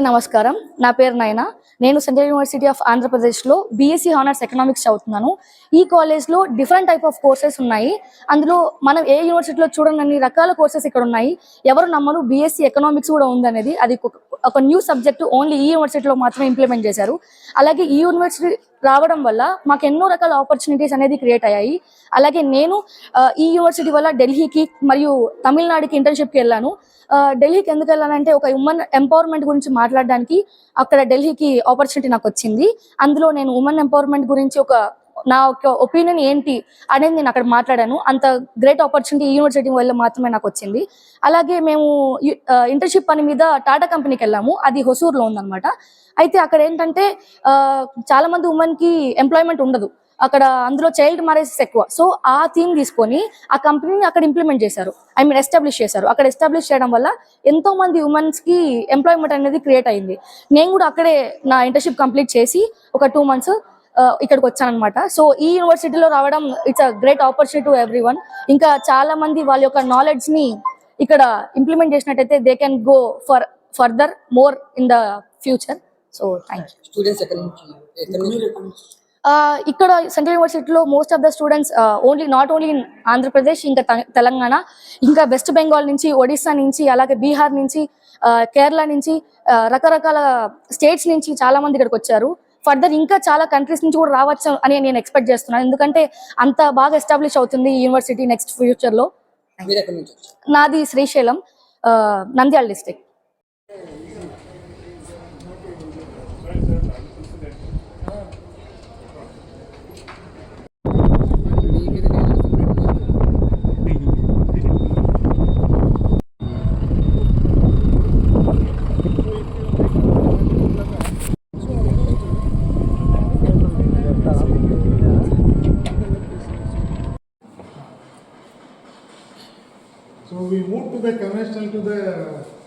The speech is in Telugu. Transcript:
అందరికీ నమస్కారం. నా పేరు నయన. నేను సెంట్రల్ యూనివర్సిటీ ఆఫ్ ఆంధ్రప్రదేశ్లో బీఎస్సీ హానర్స్ ఎకనామిక్స్ చదువుతున్నాను. ఈ కాలేజ్లో డిఫరెంట్ టైప్ ఆఫ్ కోర్సెస్ ఉన్నాయి. అందులో మనం ఏ యూనివర్సిటీలో చూడని అన్ని రకాల కోర్సెస్ ఇక్కడ ఉన్నాయి. ఎవరు నమ్మరు బీఎస్సీ ఎకనామిక్స్ కూడా ఉందనేది. అది ఒక- న్యూ సబ్జెక్ట్ ఓన్లీ ఈ యూనివర్సిటీలో మాత్రమే ఇంప్లిమెంట్ చేశారు. అలాగే ఈ యూనివర్సిటీ రావడం వల్ల మాకు ఎన్నో రకాల ఆపర్చునిటీస్ అనేది క్రియేట్ అయ్యాయి. అలాగే నేను ఈ యూనివర్సిటీ వల్ల ఢిల్లీకి మరియు తమిళనాడుకి ఇంటర్న్షిప్కి వెళ్ళాను. ఆ, ఢిల్లీకి ఎందుకు వెళ్ళానంటే ఒక ఉమెన్ ఎంపవర్మెంట్ గురించి మాట్లాడడానికి అక్కడ ఢిల్లీకి ఆపర్చునిటీ నాకు వచ్చింది. అందులో నేను ఉమెన్ ఎంపవర్మెంట్ గురించి ఒక నా యొక్క ఒపీనియన్ ఏంటి అనేది నేను అక్కడ మాట్లాడాను. అంత గ్రేట్ ఆపర్చునిటీ యూనివర్సిటీ వల్ల మాత్రమే నాకు వచ్చింది. అలాగే మేము ఇంటర్న్షిప్ పని మీద టాటా కంపెనీకి వెళ్ళాము. అది హొసూర్లో ఉందన్నమాట. అయితే అక్కడ ఏంటంటే చాలా మంది ఉమెన్కి ఎంప్లాయ్మెంట్ ఉండదు. అక్కడ అందులో చైల్డ్ మ్యారేజెస్ ఎక్కువ. సో ఆ థీమ్ తీసుకొని ఆ కంపెనీని అక్కడ ఇంప్లిమెంట్ చేశారు. ఐ మీన్ ఎస్టాబ్లిష్ చేశారు. అక్కడ ఎస్టాబ్లిష్ చేయడం వల్ల ఎంతో మంది ఉమెన్స్కి ఎంప్లాయ్మెంట్ అనేది క్రియేట్ అయింది. నేను కూడా అక్కడే నా ఇంటర్న్షిప్ కంప్లీట్ చేసి ఒక టూ మంత్స్ ఇక్కడికి వచ్చానమాట సో ఈ యూనివర్సిటీలో రావడం it's a great opportunity to every ఇంకా చాలా మంది వాళ్ళ యొక్క నాలెడ్జ్ని ఇక్కడ ఇంప్లిమెంట్ చేసినట్టయితే they can go for further more in the future so thank students ఇక్కడ సెంట్రల్ యూనివర్సిటీలో most of the students only not only in Andhra Pradesh ఇంకా తెలంగాణ ఇంకా వెస్ట్ బెంగాల్ నుంచి ఒడిస్సా నుంచి అలాగే బీహార్ నుంచి కేరళ నుంచి రకరకాల స్టేట్స్ నుంచి చాలా మంది ఇక్కడికి వచ్చారు. ఫర్దర్ ఇంకా చాలా కంట్రీస్ నుంచి కూడా రావచ్చు అని నేను ఎక్స్పెక్ట్ చేస్తున్నాను. ఎందుకంటే అంత బాగా ఎస్టాబ్లిష్ అవుతుంది ఈ యూనివర్సిటీ నెక్స్ట్ ఫ్యూచర్లో. నాది Srisailam Nandyal district. So we moved to the conventional to the